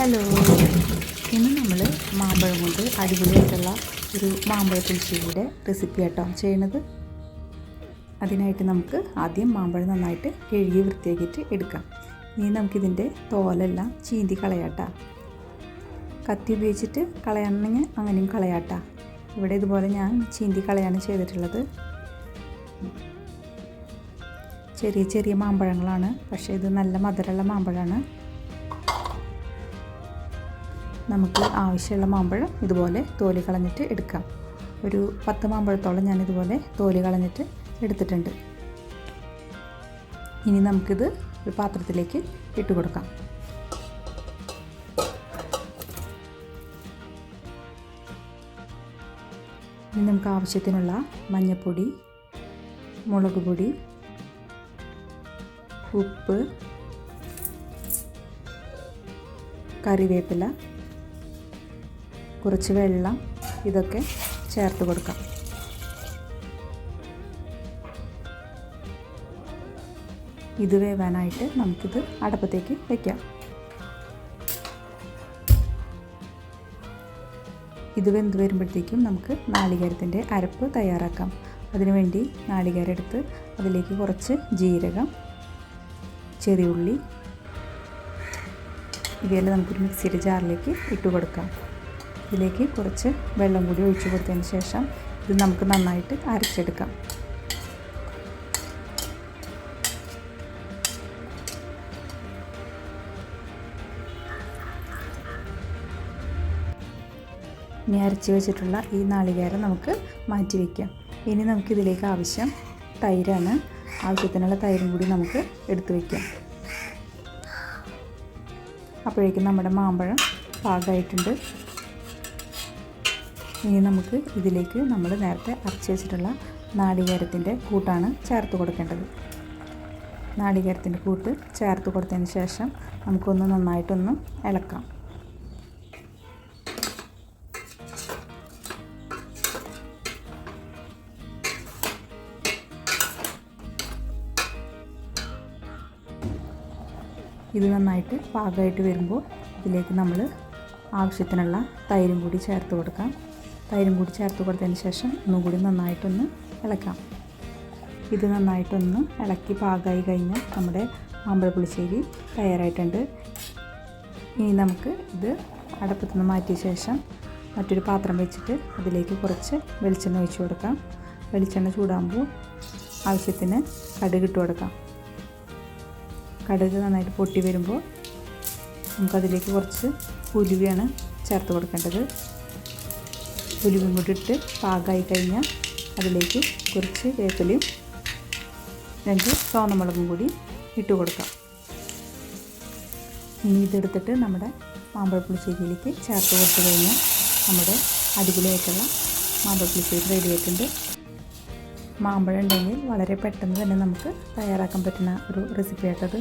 Hello. ഇന്ന് നമ്മൾ മാമ്പഴം കൊണ്ട് അടിപൊളിയായിട്ടുള്ള ഒരു മാമ്പഴ പുളിശ്ശേരിയുടെ റെസിപ്പി ആട്ടോ ചെയ്യണത്. അതിനായിട്ട് നമുക്ക് ആദ്യം മാമ്പഴം നന്നായിട്ട് കഴുകി വൃത്തിയാക്കിയിട്ട് എടുക്കാം. ഇനി നമുക്കിതിന്റെ തോലെല്ലാം ചീന്തി കളയാട്ടാ. കത്തി ഉപയോഗിച്ചിട്ട് കളയണമെങ്കിൽ അങ്ങനെയും കളയാട്ടാ. ഇവിടെ ഇതുപോലെ ഞാൻ ചീന്തി കളയാണ് ചെയ്തിട്ടുള്ളത്. ചെറിയ ചെറിയ മാമ്പഴങ്ങളാണ്. പക്ഷേ ഇത് നല്ല മധുരമുള്ള മാമ്പഴമാണ്. നമുക്ക് ആവശ്യമുള്ള മാമ്പഴം ഇതുപോലെ തോലി കളഞ്ഞിട്ട് എടുക്കാം. ഒരു പത്ത് മാമ്പഴത്തോളം ഞാനിതുപോലെ തോലി കളഞ്ഞിട്ട് എടുത്തിട്ടുണ്ട്. ഇനി നമുക്കിത് ഒരു പാത്രത്തിലേക്ക് ഇട്ട് കൊടുക്കാം. ഇനി നമുക്ക് ആവശ്യത്തിനുള്ള മഞ്ഞൾപ്പൊടി മുളക് പൊടി ഉപ്പ് കറിവേപ്പില കുറച്ച് വെള്ളം ഇതൊക്കെ ചേർത്ത് കൊടുക്കാം. ഇത് വേവാനായിട്ട് നമുക്കിത് അടപ്പത്തേക്ക് വയ്ക്കാം ഇത് വെന്ത് വരുമ്പോഴത്തേക്കും നമുക്ക് നാളികേരത്തിന്റെ അരപ്പ് തയ്യാറാക്കാം. അതിനുവേണ്ടി നാളികേരം എടുത്ത് അതിലേക്ക് കുറച്ച് ജീരകം ചെറിയുള്ളി ഇവയെല്ലാം നമുക്കൊരു മിക്സിയുടെ ജാറിലേക്ക് ഇട്ട് കൊടുക്കാം ഇതിലേക്ക് കുറച്ച് വെള്ളം കൂടി ഒഴിച്ചു കൊടുത്തതിന് ശേഷം ഇത് നമുക്ക് നന്നായിട്ട് അരച്ചെടുക്കാം. ഇനി അരച്ച് വെച്ചിട്ടുള്ള ഈ നാളികേരം നമുക്ക് മാറ്റി വയ്ക്കാം ഇനി നമുക്കിതിലേക്ക് ആവശ്യം തൈരാണ്. ആവശ്യത്തിനുള്ള തൈരും കൂടി നമുക്ക് എടുത്തു വയ്ക്കാം അപ്പോഴേക്കും നമ്മുടെ മാമ്പഴം പാകമായിട്ടുണ്ട്. ഇനി നമുക്ക് ഇതിലേക്ക് നമ്മൾ നേരത്തെ അരച്ച് വെച്ചിട്ടുള്ള നാളികേരത്തിന്റെ കൂട്ടാണ് ചേർത്ത് കൊടുക്കേണ്ടത്. നാളികേരത്തിന്റെ കൂട്ട് ചേർത്ത് കൊടുത്തതിന് ശേഷം നമുക്കൊന്ന് നന്നായിട്ടൊന്ന് ഇളക്കാം. ഇത് നന്നായിട്ട് പാകമായിട്ട് വരുമ്പോൾ ഇതിലേക്ക് നമ്മൾ ആവശ്യത്തിനുള്ള തൈരും കൂടി ചേർത്ത് കൊടുക്കാം. തൈരും കൂടി ചേർത്ത് കൊടുത്തതിന് ശേഷം ഒന്നും കൂടി നന്നായിട്ടൊന്ന് ഇളക്കാം. ഇത് നന്നായിട്ടൊന്ന് ഇളക്കി പാകമായി കഴിഞ്ഞാൽ നമ്മുടെ മാമ്പഴ പുളിശ്ശേരി തയ്യാറായിട്ടുണ്ട്. ഇനി നമുക്ക് ഇത് അടപ്പത്തു നിന്ന് മാറ്റിയ ശേഷം മറ്റൊരു പാത്രം വെച്ചിട്ട് അതിലേക്ക് കുറച്ച് വെളിച്ചെണ്ണ ഒഴിച്ചു കൊടുക്കാം. വെളിച്ചെണ്ണ ചൂടാകുമ്പോൾ ആവശ്യത്തിന് കടുക് ഇട്ട് കൊടുക്കാം. കടുക് നന്നായിട്ട് പൊട്ടി വരുമ്പോൾ നമുക്കതിലേക്ക് കുറച്ച് ഉലുവയാണ് ചേർത്ത് കൊടുക്കേണ്ടത്. ഉലുവയും കൂടി ഇട്ട് പാകമായി കഴിഞ്ഞാൽ അതിലേക്ക് കുറച്ച് വേപ്പിലയും രണ്ട് ചുവന്നമുളകും കൂടി ഇട്ട് കൊടുക്കാം. ഇനി ഇതെടുത്തിട്ട് നമ്മുടെ മാമ്പഴപ്പുളിശ്ശേരിയിലേക്ക് ചേർത്ത് കൊടുത്തു കഴിഞ്ഞാൽ നമ്മുടെ അടിപൊളിയായിട്ടുള്ള മാമ്പഴപ്പുളിശ്ശേരി റെഡി ആയിട്ടുണ്ട്. മാമ്പഴം ഉണ്ടെങ്കിൽ വളരെ പെട്ടെന്ന് തന്നെ നമുക്ക് തയ്യാറാക്കാൻ പറ്റുന്ന ഒരു റെസിപ്പി ആയിട്ടത്